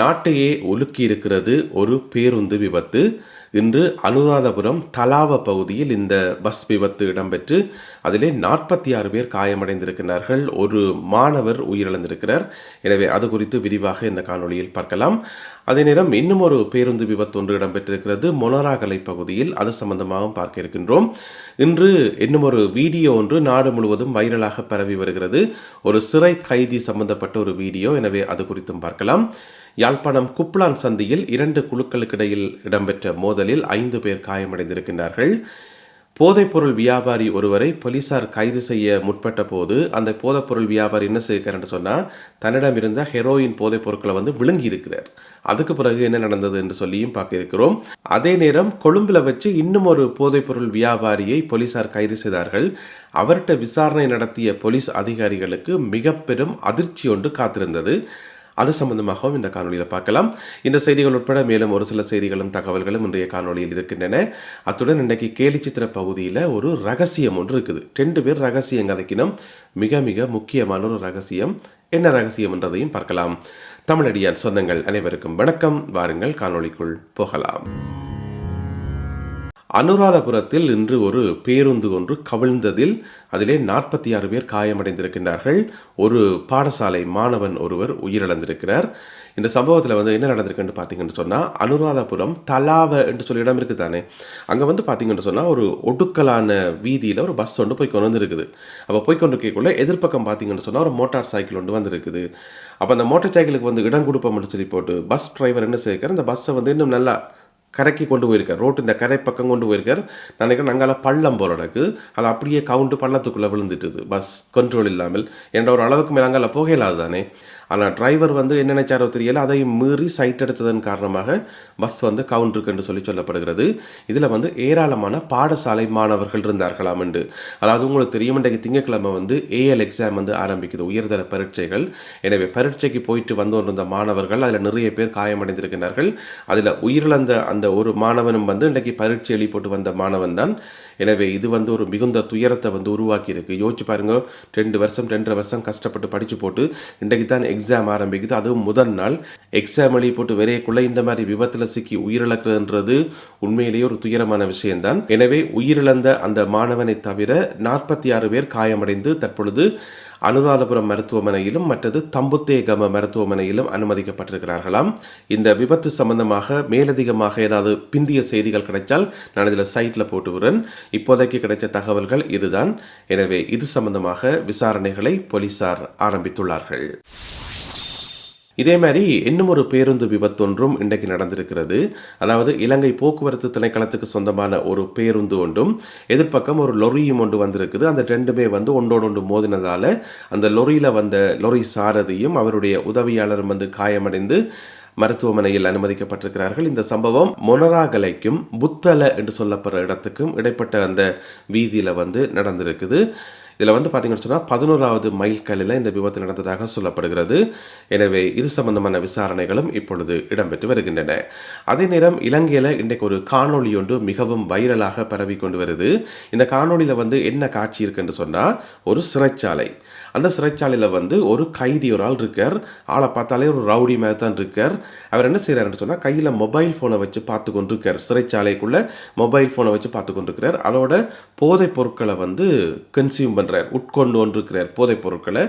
நாட்டையே ஒலுக்கி இருக்கிறது ஒரு பேருந்து விபத்து. இன்று அனுராதபுரம் தலாவ பகுதியில் இந்த பஸ் விபத்து இடம்பெற்று அதிலே நாற்பத்தி ஆறு பேர் காயமடைந்திருக்கிறார்கள். ஒரு மாணவர் உயிரிழந்திருக்கிறார். எனவே அது குறித்து விரிவாக இந்த காணொளியில் பார்க்கலாம். அதே நேரம் இன்னும் ஒரு பேருந்து விபத்து ஒன்று இடம்பெற்றிருக்கிறது. மொனராகலை பகுதியில் அது சம்பந்தமாகவும் பார்க்க இருக்கின்றோம். இன்று இன்னும் ஒரு வீடியோ ஒன்று நாடு முழுவதும் வைரலாக பரவி வருகிறது. ஒரு சிறை கைதி சம்பந்தப்பட்ட ஒரு வீடியோ. எனவே அது குறித்தும் பார்க்கலாம். யாழ்ப்பாணம் குப்ளான் சந்தியில் இரண்டு குழுக்களுக்கிடையில் இடம்பெற்ற மோதலில் ஐந்து பேர் காயமடைந்திருக்கின்றார்கள். போதைப்பொருள் வியாபாரி ஒருவரை போலீசார் கைது செய்ய முற்பட்ட போது அந்த போதைப்பொருள் வியாபாரி என்ன செய்கிறார்னு சொன்னால் தன்னிடம் இருந்த ஹெரோயின் போதைப் பொருட்களை வந்து விழுங்கி இருக்கிறார் அதுக்கு பிறகு என்ன நடந்தது என்று சொல்லியும் பார்க்க இருக்கிறோம் அதே நேரம் கொழும்பில் வச்சு இன்னும் ஒரு போதைப்பொருள் வியாபாரியை போலீசார் கைது செய்தார்கள். அவர்கிட்ட விசாரணை நடத்திய போலீஸ் அதிகாரிகளுக்கு மிக பெரும் அதிர்ச்சி ஒன்று காத்திருந்தது. அது சம்பந்தமாகவும் இந்த காணொலியில் பார்க்கலாம். இந்த செய்திகள் உட்பட மேலும் ஒரு சில செய்திகளும் தகவல்களும் இன்றைய காணொலியில் இருக்கின்றன. அத்துடன் இன்றைக்கு கேலிச்சித்திர பகுதியில் ஒரு ரகசியம் ஒன்று இருக்குது. ரெண்டு பேர் ரகசியம் கதைக்கினம் மிக மிக முக்கியமான ஒரு ரகசியம். என்ன ரகசியம் என்றதையும் பார்க்கலாம். தமிழடியான் சொந்தங்கள் அனைவருக்கும் வணக்கம். வாருங்கள் காணொளிக்குள் போகலாம். அனுராதபுரத்தில் இன்று ஒரு பேருந்து ஒன்று கவிழ்ந்ததில் அதிலே நாற்பத்தி ஆறு பேர் காயமடைந்திருக்கின்றார்கள். ஒரு பாடசாலை மாணவன் ஒருவர் உயிரிழந்திருக்கிறார். இந்த சம்பவத்தில் வந்து என்ன நடந்திருக்குன்னு பார்த்தீங்கன்னு சொன்னால் அனுராதபுரம் தலாவ என்று சொல்லி இடம் இருக்குது தானே அங்கே வந்து பார்த்தீங்கன்னு சொன்னால் ஒரு ஒடுக்கலான வீதியில் ஒரு பஸ் ஒன்று போய் கொண்டு வந்துருக்குது அப்போ போய் கொண்டு கேட்குள்ள எதிர்ப்பக்கம் பார்த்தீங்கன்னு சொன்னால் ஒரு மோட்டார் சைக்கிள் ஒன்று வந்திருக்குது. அப்போ அந்த மோட்டார் சைக்கிளுக்கு வந்து இடம் கொடுப்போம்னு சொல்லி போட்டு பஸ் டிரைவர் என்ன செய்யிருக்காரு அந்த பஸ்ஸை வந்து இன்னும் நல்லா கரைக்கு கொண்டு போயிருக்கார். ரோட்டு இந்த கரை பக்கம் கொண்டு போயிருக்கார். நினைக்கிறேன் நாங்கள் பள்ளம் போகிற இருக்குது அது அப்படியே கவுண்டு பள்ளத்துக்குள்ளே விழுந்துட்டுது. பஸ் கண்ட்ரோல் இல்லாமல். என்ற ஒரு அளவுக்கு மேலே அங்கால புகையில்லாது தானே ஆனால் டிரைவர் வந்து என்ன நினைச்சாரோ தெரியல. அதை மீறி சைட் எடுத்ததன் காரணமாக பஸ் வந்து கவுண்டருக்கு என்று சொல்லி சொல்லப்படுகிறது. இதில் வந்து ஏராளமான பாடசாலை மாணவர்கள் இருந்தார்களாம் என்று. அதாவது உங்களுக்கு தெரியும் இன்றைக்கு திங்கட்கிழமை வந்து ஏஎல் எக்ஸாம் வந்து ஆரம்பிக்குது. உயர்தர பரீட்சைகள். எனவே பரீட்சைக்கு போயிட்டு வந்து இருந்த மாணவர்கள் அதில் நிறைய பேர் காயமடைந்திருக்கிறார்கள் அதில் உயிரிழந்த அந்த ஒரு மாணவனும் வந்து இன்றைக்கு பரீட்சை எழுதி போட்டு வந்த மாணவன் தான் எனவே இது வந்து ஒரு மிகுந்த துயரத்தை வந்து உருவாக்கி இருக்கு யோசிச்சு பாருங்க ரெண்டு வருஷம் ரெண்டரை வருஷம் கஷ்டப்பட்டு படித்து போட்டு இன்றைக்கு தான் எக்ஸாம் ஆரம்பிக்குது. அதுவும் முதல் நாள். எக்ஸாம் எழுதி போட்டு விரையக்குள்ள இந்த மாதிரி விபத்தில் சிக்கி உயிரிழக்கிறதுன்றது உண்மையிலேயே ஒரு துயரமான விஷயம்தான். எனவே உயிரிழந்த அந்த மாணவனை தவிர நாற்பத்தி ஆறு பேர் காயமடைந்து தற்பொழுது அனுராதபுரம் மருத்துவமனையிலும் மற்றது தம்புத்தேகம மருத்துவமனையிலும் அனுமதிக்கப்பட்டிருக்கிறார்களாம். இந்த விபத்து சம்பந்தமாக மேலதிகமாக ஏதாவது பிந்திய செய்திகள் கிடைச்சால் நான் இதில் சைட்டில் போட்டு விடுறேன். இப்போதைக்கு கிடைச்ச தகவல்கள் இதுதான். எனவே இது சம்பந்தமாக விசாரணைகளை போலீசார் ஆரம்பித்துள்ளார்கள். இதே மாதிரி இன்னும் ஒரு பேருந்து விபத்தொன்றும் இன்றைக்கு நடந்திருக்கிறது. அதாவது இலங்கை போக்குவரத்து திணைக்களத்துக்கு சொந்தமான ஒரு பேருந்து ஒன்றும் எதிர்ப்பக்கம் ஒரு லொரியும் ஒன்று வந்திருக்குது. அந்த ரெண்டுமே வந்து ஒன்றோடு ஒன்று மோதினதால் அந்த லொரியில் வந்த லொரி சாரதியும் அவருடைய உதவியாளரும் வந்து காயமடைந்து மருத்துவமனையில் அனுமதிக்கப்பட்டிருக்கிறார்கள். இந்த சம்பவம் மொனராகலைக்கும் புத்தல என்று சொல்லப்படுற இடத்துக்கும் இடைப்பட்ட அந்த வீதியில் வந்து நடந்திருக்குது. இதில் வந்து பார்த்தீங்கன்னு சொன்னால் பதினோராவது மைல் கல்லில் இந்த விபத்து நடந்ததாக சொல்லப்படுகிறது. எனவே இது சம்பந்தமான விசாரணைகளும் இப்பொழுது இடம்பெற்று வருகின்றன. அதே நேரம் இலங்கையில் இன்றைக்கு ஒரு காணொளி ஒன்று மிகவும் வைரலாக பரவி கொண்டு வருது. இந்த காணொளியில் வந்து என்ன காட்சி இருக்குன்னு சொன்னால் ஒரு சிறைச்சாலை. அந்த சிறைச்சாலையில் வந்து ஒரு கைதி ஒரு ஆள் இருக்கார். ஆளை பார்த்தாலே ஒரு ரவுடி மாதிரி தான் இருக்கார். அவர் என்ன செய்கிறாருன்னு சொன்னால் கையில் மொபைல் ஃபோனை வச்சு பார்த்து கொண்டிருக்கார். சிறைச்சாலைக்குள்ளே மொபைல் ஃபோனை வச்சு பார்த்து கொண்டிருக்கிறார். அதோட போதைப் பொருட்களை வந்து கன்சியூம் பண்ணுறார் உட்கொண்டு கொண்டிருக்கிறார் போதைப் பொருட்களை.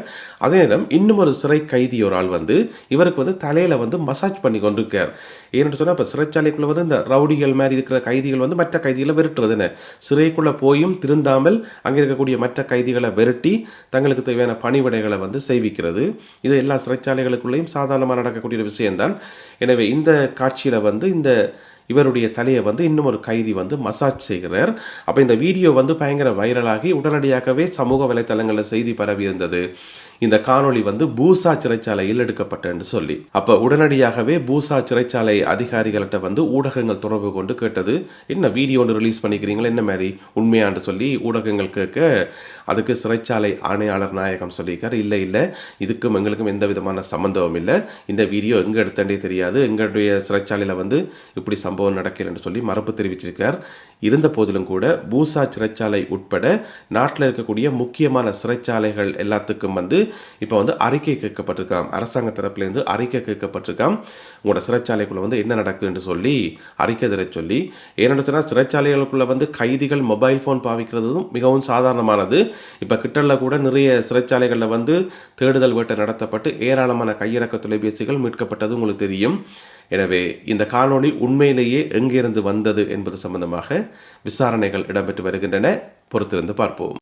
அதே நேரம் இன்னும் ஒரு சிறை கைதி ஒரு ஆள் வந்து இவருக்கு வந்து தலையில் வந்து மசாஜ் பண்ணி கொண்டிருக்கார். ஏன்னு சொன்னால் இப்போ சிறைச்சாலைக்குள்ளே வந்து இந்த ரவுடிகள் மாதிரி இருக்கிற கைதிகள் வந்து மற்ற கைதிகளை விரட்டுறதுன்னு சிறைக்குள்ளே போயும் திருந்தாமல் அங்கே இருக்கக்கூடிய மற்ற கைதிகளை விரட்டி தங்களுக்கு தேவையான பணிவிடைகளை வந்து செய்விக்கிறது. இது எல்லா சிறைச்சாலைகளுக்குள்ளேயும் சாதாரணமாக நடக்கக்கூடிய ஒரு விஷயம்தான். எனவே இந்த காட்சியில் வந்து இந்த இவருடைய தலையை வந்து இன்னும் ஒரு கைதி வந்து மசாஜ் செய்கிறார். அப்போ இந்த வீடியோ வந்து பயங்கர வைரலாகி உடனடியாகவே சமூக வலைத்தளங்களில் செய்தி பரவி இருந்தது. இந்த காணொளி வந்து பூசா சிறைச்சாலையில் எடுக்கப்பட்டன்னு சொல்லி. அப்போ உடனடியாகவே பூசா சிறைச்சாலை அதிகாரிகள்கிட்ட வந்து ஊடகங்கள் தொடர்பு கொண்டு கேட்டது என்ன வீடியோ ஒன்று ரிலீஸ் பண்ணிக்கிறீங்களா? என்ன மாதிரி? உண்மையான்னு சொல்லி ஊடகங்கள் கேட்க அதுக்கு சிறைச்சாலை ஆணையாளர் நாயகம் சொல்லியிருக்கார். இல்லை இல்லை. இதுக்கும் எங்களுக்கும் எந்த விதமான சம்மந்தமும் இல்லை. இந்த வீடியோ எங்கே எடுத்தண்டே தெரியாது. எங்களுடைய சிறைச்சாலையில் வந்து இப்படி சம்பவம் நடக்கலன்னு சொல்லி மறுப்பு தெரிவிச்சிருக்கார். இருந்த போதிலும் கூட பூசா சிறைச்சாலை உட்பட நாட்டில் இருக்கக்கூடிய முக்கியமான சிறைச்சாலைகள் எல்லாத்துக்கும் வந்து இப்போ வந்து அறிக்கை கேட்கப்பட்டிருக்கான் அரசாங்க தரப்புலேருந்து அறிக்கை கேட்கப்பட்டிருக்கான் உங்களோட சிறைச்சாலைக்குள்ளே வந்து என்ன நடக்குதுன்னு சொல்லி அறிக்கை தர சொல்லி ஏன்னா சிறைச்சாலைகளுக்குள்ளே வந்து கைதிகள் மொபைல் ஃபோன் பாவிக்கிறதும் மிகவும் சாதாரணமானது. இப்போ கிட்டல கூட நிறைய சிறைச்சாலைகளில் வந்து தேடுதல் வேட்டை நடத்தப்பட்டு ஏராளமான கையிறக்க தொலைபேசிகள் மீட்கப்பட்டது உங்களுக்கு தெரியும். எனவே இந்த காணொளி உண்மையிலேயே எங்கிருந்து வந்தது என்பது சம்பந்தமாக விசாரணைகள் இடம்பெற்று வருகின்றன. பொறுத்திருந்து பார்ப்போம்.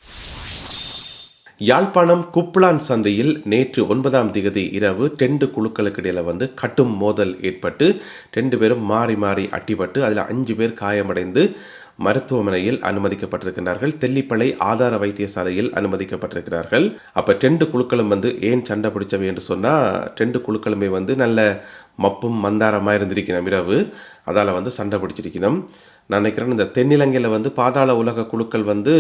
யாழ்ப்பாணம் குப்ளான் சந்தையில் நேற்று ஒன்பதாம் திகதி இரவு டெண்டு குழுக்களுக்கு இடையில வந்து கட்டும் மோதல் ஏற்பட்டு ரெண்டு பேரும் மாறி மாறி அட்டிப்பட்டு அதில் அஞ்சு பேர் காயமடைந்து மருத்துவமனையில் அனுமதிக்கப்பட்டிருக்கிறார்கள். தெல்லிப்பளை ஆதார வைத்தியசாலையில் அனுமதிக்கப்பட்டிருக்கிறார்கள். அப்போ டெண்டு குழுக்களும் வந்து ஏன் சண்டை பிடிச்சவை என்று சொன்னால் டெண்டு குழுக்களுமே வந்து நல்ல மப்பும் மந்தாரமாக இருந்திருக்கணும் இரவு. அதால் வந்து சண்டை பிடிச்சிருக்கணும். நான் நினைக்கிறேன் இந்த தென்னிலங்கையில் வந்து பாதாள உலக குழுக்கள் வந்து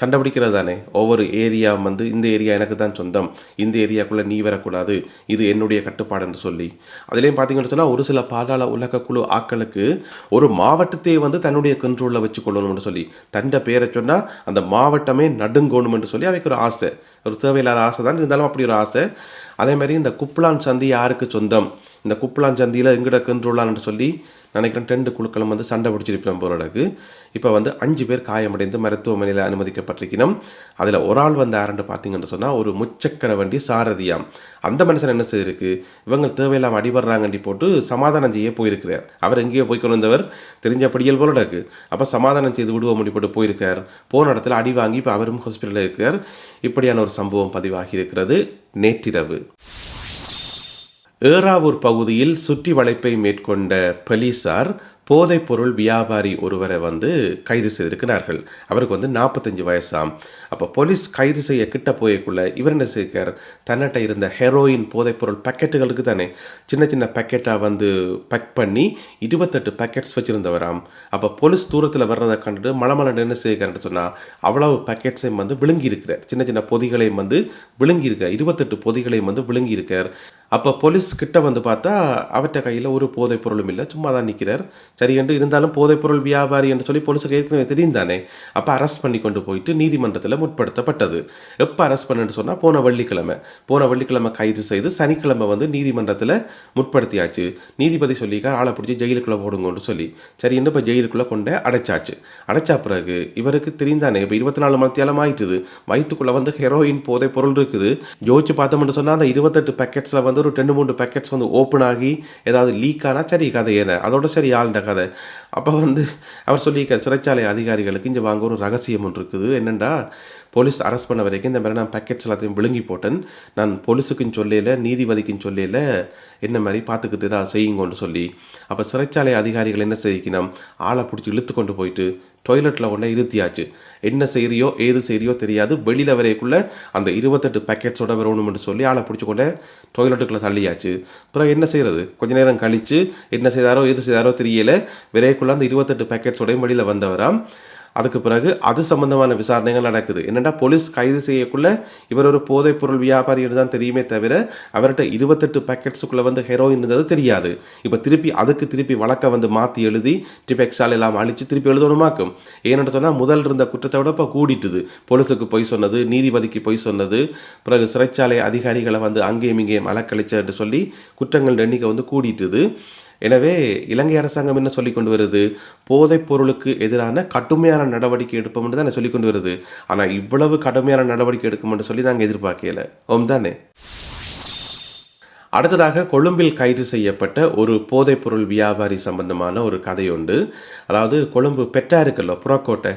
சண்டை பிடிக்கிறது தானே? ஒவ்வொரு ஏரியா வந்து இந்த ஏரியா எனக்கு தான் சொந்தம். இந்த ஏரியாக்குள்ளே நீ வரக்கூடாது. இது என்னுடைய கட்டுப்பாடுன்னு சொல்லி. அதுலேயும் பார்த்தீங்கன்னு சொன்னால் ஒரு சில பாதாள உலக குழு ஆக்களுக்கு ஒரு மாவட்டத்தை வந்து தன்னுடைய கண்ட்ரோலில் வச்சுக்கொள்ளணும்னு சொல்லி. தன்னை பேரை சொன்னால் அந்த மாவட்டமே நடுங்கோணும்னு சொல்லி அவைக்கு ஒரு ஆசை. ஒரு தேவையில்லாத ஆசை தான் இருந்தாலும் அப்படி ஒரு ஆசை. அதே மாதிரி இந்த குப்பலான் சந்தி யாருக்கு சொந்தம்? இந்த குப்பலான் சந்தியில் எங்கிட்ட கண்ட்ரோலான்னு சொல்லி நினைக்கிறேன் ரெண்டு குழுக்களும் வந்து சண்டை பிடிச்சிருப்போம் போராடக்கு இப்போ வந்து அஞ்சு பேர் காயமடைந்து மருத்துவமனையில் அனுமதிக்கப்பட்டிருக்கணும். அதில் ஒரு ஆள் வந்து யாருன்னு பார்த்தீங்கன்னு சொன்னால் ஒரு முச்சக்கர வண்டி சாரதியாம் அந்த மனுஷன் என்ன செய்திருக்கு? இவங்க தேவையில்லாமல் அடிபடுறாங்கண்டி போட்டு சமாதானம் செய்ய போயிருக்கிறார். அவர் எங்கேயோ போய் கொண்டு வந்தவர் தெரிஞ்சபடியல் போல இருக்கு. அப்போ சமாதானம் செய்து விடுவோம் போட்டு போயிருக்கார். போன இடத்துல அடி வாங்கி இப்போ அவரும் ஹாஸ்பிட்டலில் இருக்கார். இப்படியான ஒரு சம்பவம் பதிவாகி இருக்கிறது நேற்றிரவு. ஏறாவூர் பகுதியில் சுற்றி வளைப்பை மேற்கொண்ட போலீசார் போதைப்பொருள் வியாபாரி ஒருவரை வந்து கைது செய்திருக்கிறார்கள். அவருக்கு வந்து நாற்பத்தஞ்சு வயசாம். அப்போ போலீஸ் கைது செய்ய கிட்ட போயக்குள்ள இவர் என்ன செய்கிறார் தன்னிட்ட இருந்த ஹெரோயின் போதைப்பொருள் பேக்கெட்டுகளுக்கு தானே சின்ன சின்ன பேக்கெட்டாக வந்து பேக் பண்ணி இருபத்தெட்டு பேக்கெட்ஸ் வச்சுருந்தவராம். அப்போ போலீஸ் தூரத்தில் வர்றதை கண்டுட்டு மலமலன் என்ன செய்கிறார்னு சொன்னால் அவ்வளவு பேக்கெட்ஸையும் வந்து விழுங்கி இருக்கிறார் சின்ன சின்ன பொதிகளையும் வந்து விழுங்கி இருக்கார் இருபத்தெட்டு பொதிகளையும் வந்து விழுங்கி இருக்கார் அப்போ போலீஸ் கிட்ட வந்து பார்த்தா அவற்றை கையில் ஒரு போதைப் பொருளும் இல்லை. சும்மா தான் நிற்கிறார் சரி என்று இருந்தாலும் போதைப்பொருள் வியாபாரி என்று சொல்லி போலீஸுக்கு ஏற்கனவே தெரிந்தானே அப்போ அரெஸ்ட் பண்ணி கொண்டு போயிட்டு நீதிமன்றத்தில் முற்படுத்தப்பட்டது. எப்போ அரெஸ்ட் பண்ணுன்னு சொன்னால் போன வெள்ளிக்கிழமை. போன வெள்ளிக்கிழமை கைது செய்து சனிக்கிழமை வந்து நீதிமன்றத்தில் முற்படுத்தியாச்சு. நீதிபதி சொல்லிக்கார் ஆளை பிடிச்சி ஜெயிலுக்குள்ளே போடுங்கன்னு சொல்லி. சரி இன்னும் இப்போ ஜெயிலுக்குள்ளே கொண்டு அடைச்சாச்சு. அடைச்சா பிறகு இவருக்கு தெரிந்தானே இப்போ இருபத்தி நாலு மத்தியாலம் ஆயிட்டுது. வயிற்றுக்குள்ளே வந்து ஹெரோயின் போதை பொருள் இருக்குது. ஜோதிச்சு பார்த்தோம்னு சொன்னால் அந்த இருபத்தெட்டு பேக்கெட்ஸில் வந்து ஒரு ரெண்டு மூணு பேக்கெட்ஸ் வந்து ஓப்பன் ஆகி ஏதாவது லீக் ஆனால் சரி கதை ஏன அதோட சரி ஆளுண்ட கதை அப்போ வந்து அவர் சொல்லியிருக்கார் சிறைச்சாலை அதிகாரிகளுக்கு இங்கே வாங்க ஒரு ரகசியம் ஒன்று இருக்குது. என்னென்னா போலீஸ் அரெஸ்ட் பண்ண வரைக்கும் இந்த மாதிரி நான் பேக்கெட்ஸ் எல்லாத்தையும் விழுங்கி போட்டேன். நான் போலீஸுக்கும் சொல்லல நீதிபதிக்கும் சொல்லல என்ன மாதிரி பார்த்துக்கிட்டு ஏதாவது செய்யுங்கன்னு சொல்லி. அப்போ சிறைச்சாலை அதிகாரிகள் என்ன செய்யணும்? ஆளை பிடிச்சி இழுத்து கொண்டு போயிட்டு டொய்லெட்டில் உடனே இருத்தியாச்சு. என்ன செய்கிறியோ ஏது செய்கிறியோ தெரியாது. வெளியில் வரைக்குள்ளே அந்த இருபத்தெட்டு பேக்கெட்ஸோட வரணும்னு சொல்லி ஆளை பிடிச்சி கொண்டே டொய்லெட்டுக்குள்ளே தள்ளியாச்சு. அப்புறம் என்ன செய்கிறது கொஞ்ச நேரம் கழித்து என்ன செய்தாரோ எது செய்தாரோ தெரியலை. விரைக்குள்ளே அந்த இருபத்தெட்டு பேக்கெட்ஸோடையும் வெளியில் வந்தவராம். அதுக்கு பிறகு அது சம்பந்தமான விசாரணைகள் நடக்குது. என்னென்னா போலீஸ் கைது செய்யக்குள்ள இவர் ஒரு போதைப் பொருள் வியாபாரி தான் தெரியுமே தவிர அவர்கிட்ட இருபத்தெட்டு பேக்கெட்ஸுக்குள்ளே வந்து ஹெரோயின் இருந்தது தெரியாது. இப்போ திருப்பி அதுக்கு திருப்பி வழக்கை வந்து மாற்றி எழுதி டிபெக்ஸால் எல்லாம் அழித்து திருப்பி எழுதணுமாக்கும்? ஏன்னு சொன்னால் முதல் இருந்த குற்றத்தை விட இப்போ கூடிட்டுது. போலீஸுக்கு பொய் சொன்னது நீதிபதிக்கு பொய் சொன்னது பிறகு சிறைச்சாலை அதிகாரிகளை வந்து அங்கேயும் இங்கேயும் அலக்கழிச்சு என்று சொல்லி குற்றங்கள் எண்ணிக்கை வந்து கூடிட்டுது. எனவே இலங்கை அரசாங்கம் என்ன சொல்லி கொண்டு வருது? போதைப் பொருளுக்கு எதிரான கடுமையான நடவடிக்கை எடுப்போம் என்று தானே சொல்லி கொண்டு வருது. ஆனால் இவ்வளவு கடுமையான நடவடிக்கை எடுக்கும்னு சொல்லி நாங்கள் எதிர்பார்க்கல. ஓம் தானே? அடுத்ததாக கொழும்பில் கைது செய்யப்பட்ட ஒரு போதைப்பொருள் வியாபாரி சம்பந்தமான ஒரு கதை உண்டு அதாவது கொழும்பு பெட்டா இருக்குல்ல புறக்கோட்டை.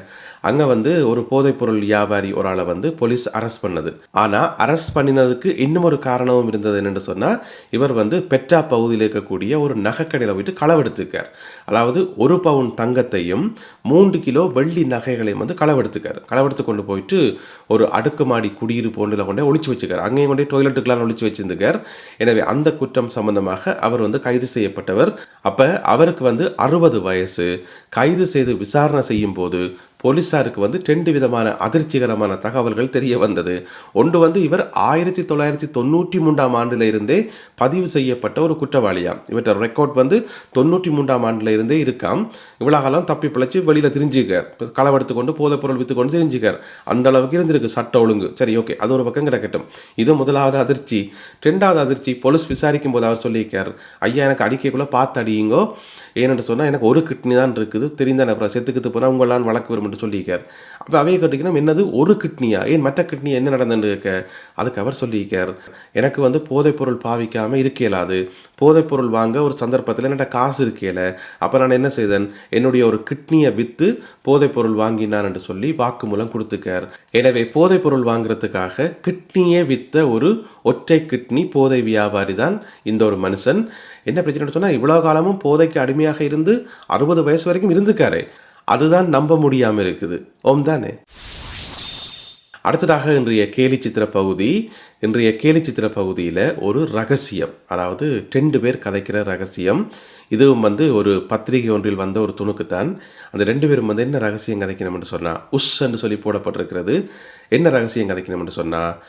அங்கே வந்து ஒரு போதைப்பொருள் வியாபாரி ஒரு ஆளை வந்து போலீஸ் அரெஸ்ட் பண்ணது. ஆனால் அரெஸ்ட் பண்ணினதுக்கு இன்னும் ஒரு காரணமும் இருந்தது என்னென்னு சொன்னால் இவர் வந்து பெட்டா பகுதியில் இருக்கக்கூடிய ஒரு நகைக்கடையில் போயிட்டு களவெடுத்துக்கார் அதாவது ஒரு பவுன் தங்கத்தையும் மூன்று கிலோ வெள்ளி நகைகளையும் வந்து களவெடுத்துக்கார் களவெடுத்து கொண்டு போயிட்டு ஒரு அடுக்குமாடி குடியிருப்பு ஒன்றில் கொண்டே ஒழிச்சு வச்சுக்கார் அங்கேயும் கொண்டே டொய்லெட்டுக்கெல்லாம் ஒழிச்சு வச்சிருந்துக்கார் எனவே அந்த குற்றம் சம்பந்தமாக அவர் வந்து கைது செய்யப்பட்டவர். அப்போ அவருக்கு வந்து அறுபது வயசு. கைது செய்து விசாரணை செய்யும் போது போலீஸாருக்கு வந்து ரெண்டு விதமான அதிர்ச்சிகரமான தகவல்கள் தெரிய வந்தது. ஒன்று வந்து இவர் ஆயிரத்தி தொள்ளாயிரத்தி தொண்ணூற்றி மூன்றாம் ஆண்டில் இருந்தே பதிவு செய்யப்பட்ட ஒரு குற்றவாளியாம் இவற்ற ரெக்கார்ட் வந்து தொண்ணூற்றி மூன்றாம் ஆண்டில் இருந்தே இருக்காம். இவ்வளோ காலம் தப்பி பிழைச்சி வெளியில் திரிஞ்சுக்கார். களவெடுத்து கொண்டு போதைப் பொருள் வித்து கொண்டு தெரிஞ்சுக்கார். அந்த அளவுக்கு இருந்திருக்கு சட்ட ஒழுங்கு. சரி ஓகே அது ஒரு பக்கம் கிடக்கட்டும். இது முதலாவது அதிர்ச்சி. ரெண்டாவது அதிர்ச்சி போலீஸ் விசாரிக்கும் போது அவர் சொல்லியிருக்கார் ஐயா எனக்கு அடிக்கைக்குள்ளே பார்த்து அடியுங்கோ. ஏன்னு சொன்னால் எனக்கு ஒரு கிட்னி தான் இருக்குது. தெரிந்தானே அப்புறம் செத்துக்கிட்டு போனால் உங்களால் வழக்கு வரும் என்று சொல்லியிருக்கார். அப்போ அவையை கேட்டிங்கன்னா என்னது? ஒரு கிட்னியா? ஏன் மற்ற கிட்னி என்ன நடந்துன்னு இருக்க அதுக்கு அவர் சொல்லியிருக்கார். எனக்கு வந்து போதைப்பொருள் பாவிக்காமல் இருக்கலாது. போதைப்பொருள் வாங்க ஒரு சந்தர்ப்பத்தில் என்னென்ன காசு இருக்கல. அப்போ நான் என்ன செய்தேன்? என்னுடைய ஒரு கிட்னியை விற்று போதைப்பொருள் வாங்கினான் என்று சொல்லி வாக்குமூலம் கொடுத்துக்கார் எனவே போதைப்பொருள் வாங்குறதுக்காக கிட்னியை விற்ற ஒரு ஒற்றை கிட்னி போதை வியாபாரி தான் இந்த ஒரு மனுஷன். என்ன பிரச்சனை சொன்னால் இவ்வளோ காலமும் போதைக்கு அடிமையாக இருந்து அறுபது வயசு வரைக்கும் இருந்துக்காரு அதுதான் நம்ப முடியாமல் இருக்குது. ஓம் தானே? அடுத்ததாக இன்றைய கேலி சித்திர பகுதி இன்றைய கேலி சித்திர பகுதியில் ஒரு ரகசியம் அதாவது ரெண்டு பேர் கதைக்கிற ரகசியம். இதுவும் வந்து ஒரு பத்திரிகை ஒன்றில் வந்த ஒரு துணுக்குத்தான். அந்த ரெண்டு பேரும் வந்து என்ன ரகசியம் கதைக்கணும்னு சொன்னால் உஷ் என்று சொல்லி போடப்பட்டிருக்கிறது. என்ன ரகசியம் கதைக்கணும்னு சொன்னால்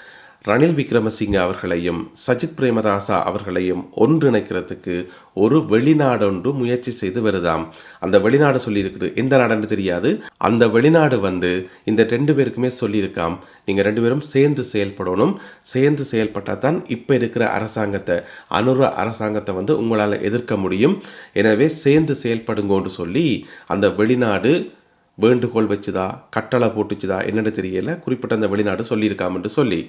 ரணில் விக்ரமசிங்க அவர்களையும் சஜித் பிரேமதாசா அவர்களையும் ஒன்றிணைக்கிறதுக்கு ஒரு வெளிநாடொன்று முயற்சி செய்து வருதாம். அந்த வெளிநாடு சொல்லியிருக்குது. எந்த நாடுன்னு தெரியாது. அந்த வெளிநாடு வந்து இந்த ரெண்டு பேருக்குமே சொல்லியிருக்காம். நீங்கள் ரெண்டு பேரும் சேர்ந்து செயல்படணும். சேர்ந்து செயல்பட்டால் தான் இப்போ இருக்கிற அரசாங்கத்தை அனுர அரசாங்கத்தை வந்து உங்களால் எதிர்க்க முடியும். எனவே சேர்ந்து செயல்படுங்கோன்னு சொல்லி அந்த வெளிநாடு வேண்டுகோள் வச்சுதா கட்டளை போட்டுச்சுதா என்னென்னு தெரியல. குறிப்பிட்ட அந்த வெளிநாடு சொல்லியிருக்காமன்று சொல்லி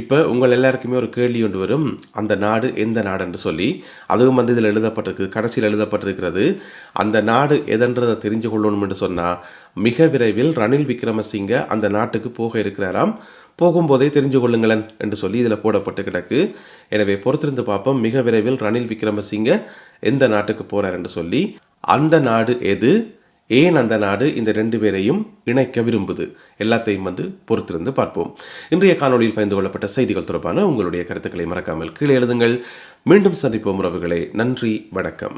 இப்போ உங்கள் எல்லாருக்குமே ஒரு கேள்வி ஒன்று வரும். அந்த நாடு எந்த நாடுன்னு சொல்லி அதுவும் வந்து இதில் எழுதப்பட்டிருக்கு கடைசியில் எழுதப்பட்டிருக்கிறது. அந்த நாடு எதன்றதை தெரிஞ்சு கொள்ளணும்னு சொன்னால் மிக விரைவில் ரணில் விக்ரமசிங்க அந்த நாட்டுக்கு போக இருக்கிறாராம். போகும்போதே தெரிஞ்சு கொள்ளுங்களேன் என்று சொல்லி இதில் போடப்பட்டு கிடக்கு. எனவே பொறுத்திருந்து பார்ப்போம். மிக விரைவில் ரணில் விக்ரமசிங்க எந்த நாட்டுக்கு போகிறார் என்று சொல்லி அந்த நாடு எது ஏன் அந்த நாடு இந்த ரெண்டு பேரையும் இணைக்க விரும்புது? எல்லாத்தையும் வந்து பொறுத்திருந்து பார்ப்போம். இன்றைய காணொலியில் பகிர்ந்து கொள்ளப்பட்ட செய்திகள் தொடர்பான உங்களுடைய கருத்துக்களை மறக்காமல் கீழே எழுதுங்கள். மீண்டும் சந்திப்போம் உறவுகளே. நன்றி வணக்கம்.